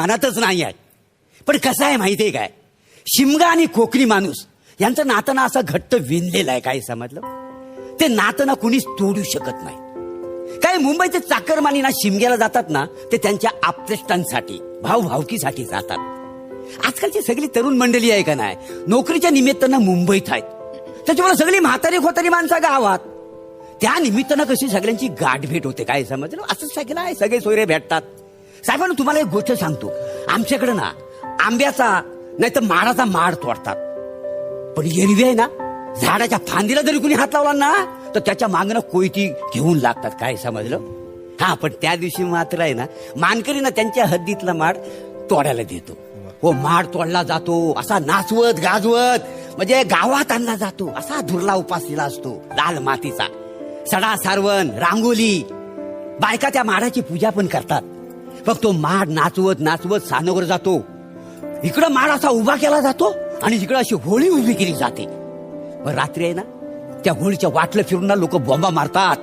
मनातच नाही आहे. पण कसं आहे माहितीये काय? शिमगा आणि कोकणी माणूस यांचं नातं ना असं घट्ट विणलेलं आहे काय समजलं? ते नातं ना कुणीच तोडू शकत नाही. मुंबईचे चाकरमानी ना शिमग्याला जातात ना ते त्यांच्या आपतेष्टांसाठी भाव भावकीसाठी जातात. आजकालची सगळी तरुण मंडळी आहे का नाही? नोकरीच्या निमित्तानं मुंबईत आहेत. त्याच्यामुळे सगळी म्हातारी खोतारी माणसं गावात. त्या निमित्तानं कशी सगळ्यांची गाठ भेट होते काय समजलं? असं सगळं आहे सगळे सोयरे भेटतात. साहेबांना तुम्हाला एक गोष्ट सांगतो. आमच्याकडे ना आंब्याचा नाही तर माडाचा माड तोडतात. पण एरवी आहे ना झाडाच्या फांदीला जरी कुणी हात लावला ना तर त्याच्या मागणं कोयती घेऊन लागतात. काय समजलं? हा पण त्या दिवशी मात्र आहे ना मानकरी ना त्यांच्या हद्दीतला माड तोडायला देतो. हो माड तोडला जातो असा नाचवत गाजवत म्हणजे गावात आणला जातो. असा धुरला उपासलेला असतो लाल मातीचा. सडा सारवण रांगोली बायका त्या माडाची पूजा पण करतात. मग तो माड नाचवत नाचवत सानवर जातो. इकडं माड असा उभा केला जातो आणि इकडं अशी होळी उभी केली जाते. रात्री आहे ना त्या होळीच्या वाटलं फिरून लोक बॉम्बा मारतात.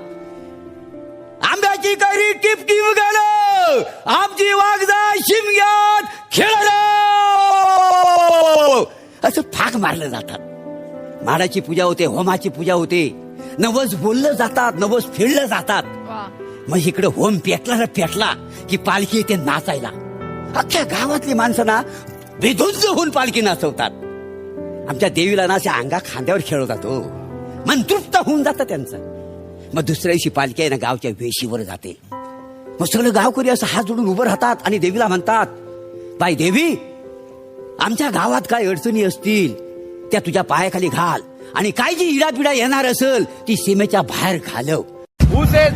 आंब्याची कैरी टिप टिप गेलं आमची वागदा शिमग्यात खेळलं असं फाक मारलं जातात. माडाची पूजा होते होमाची पूजा होते. नवस बोललं जातात नवस फेडलं जातात. मग इकडे होम पेटला ना पेटला की पालखी येते नाचायला. अख्ख्या गावातली माणसं ना बेधुंज होऊन पालखी नाचवतात. आमच्या देवीला ना अशा अंगा खांद्यावर खेळवतात हो. मन तृप्त होऊन जातं त्यांचं. मग दुसऱ्या दिवशी पालखी आहे ना गावच्या वेशीवर जाते. मग सगळं गावकरी असं हात जोडून उभं राहतात आणि देवीला म्हणतात बाई देवी आमच्या गावात काय अडचणी असतील त्या तुझ्या पायाखाली घाल आणि काय जी इडापिडा येणार असेल ती सीमेच्या बाहेर घालव. Who says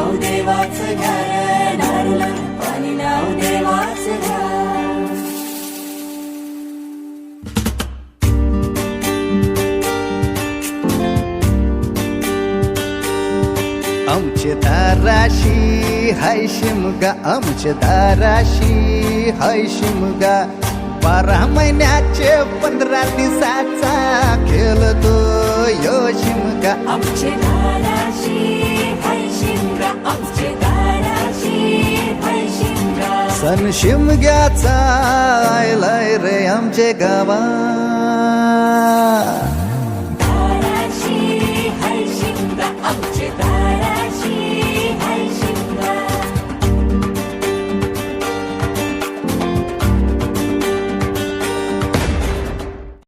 नाव देवाचं घर नारीलाल पाणी नाव देवाचं घर. आमचे दाराशी हाय शिमगा. आमचे दाराशी हाय शिमगा. बारा महिन्याचे पंधरा दिवसाचा खेळतो यो शिमगा. आमचे दाराशी सन शिमग्याचा आयलाय रे आमचे गावा.